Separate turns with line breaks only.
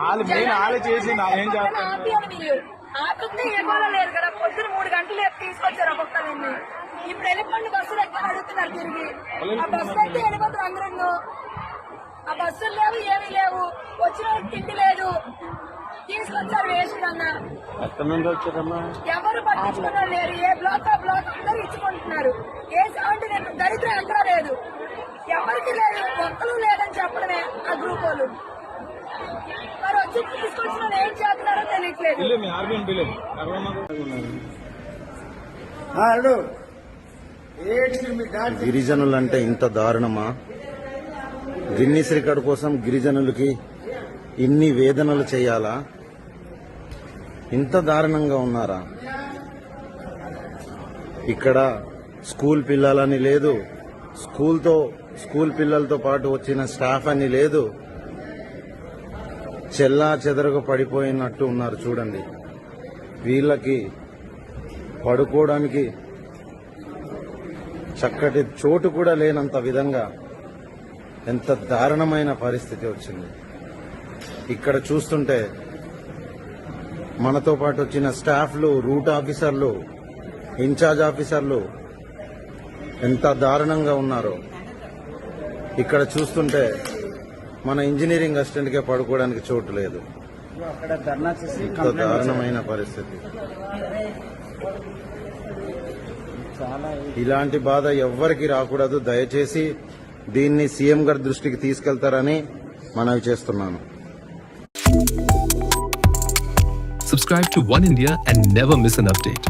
వాళ్ళు మెయిన్ వాళ్ళే చేసి ఏం చేస్తారు
ఆపియాలి మీరు. ఆపితే ఏ గోళ లేదు కదా. పొద్దున మూడు గంటలు తీసుకొచ్చారు ఒక్కొక్కరిని ఇప్పుడు వెళ్ళిపోండి బస్సులు ఎక్కడ అడుగుతున్నారు తిరిగి. ఆ బస్సులు అయితే వెళ్ళిపోతారు అందరూ ఆ బస్సులు లేవు ఏమీ లేవు. వచ్చిన తిండి లేదు. తీసుకొచ్చారు వేసుకన్నా ఎవరు పట్టించుకున్నారు లేరు. ఏ బ్లాక్ ఆ బ్లాక్ అందరూ ఇచ్చుకుంటున్నారు. ఏ నేను దరిద్రం ఎక్కడా లేదు. ఎవరికి లేదు. ఒక్కరు లేదని చెప్పడమే ఆ గ్రూప్ వాళ్ళు మరి వచ్చి తీసుకొచ్చిన ఏం చేస్తున్నారో తెలియట్లేదు.
డాడీ?
గిరిజనులంటే ఇంత దారుణమా? గిన్నీస్ రికార్డు కోసం గిరిజనులకి ఇన్ని వేదనలు చేయాలా? ఇంత దారుణంగా ఉన్నారా? ఇక్కడ స్కూల్ పిల్లలని లేదు స్కూల్తో స్కూల్ పిల్లలతో పాటు వచ్చిన స్టాఫ్ అని లేదు. చెల్లా చెదరగా పడిపోయినట్టు ఉన్నారు చూడండి. వీళ్ళకి పడుకోవడానికి చక్కటి చోటు కూడా లేనంత విధంగా ఎంత దారుణమైన పరిస్థితి వచ్చింది. ఇక్కడ చూస్తుంటే మనతో పాటు వచ్చిన స్టాఫ్లు రూట్ ఆఫీసర్లు ఇన్ఛార్జ్ ఆఫీసర్లు ఎంత దారుణంగా ఉన్నారో. ఇక్కడ చూస్తుంటే మన ఇంజనీరింగ్ అసిస్టెంట్కే పడుకోవడానికి చోటు లేదు. దారుణమైన పరిస్థితి. ఇలాంటి బాధ ఎవ్వరికి రాకూడదు. దయచేసి దీన్ని సీఎం గారి దృష్టికి తీసుకెళ్తారని మనవి చేస్తున్నాను.
Subscribe to One India and never miss an update.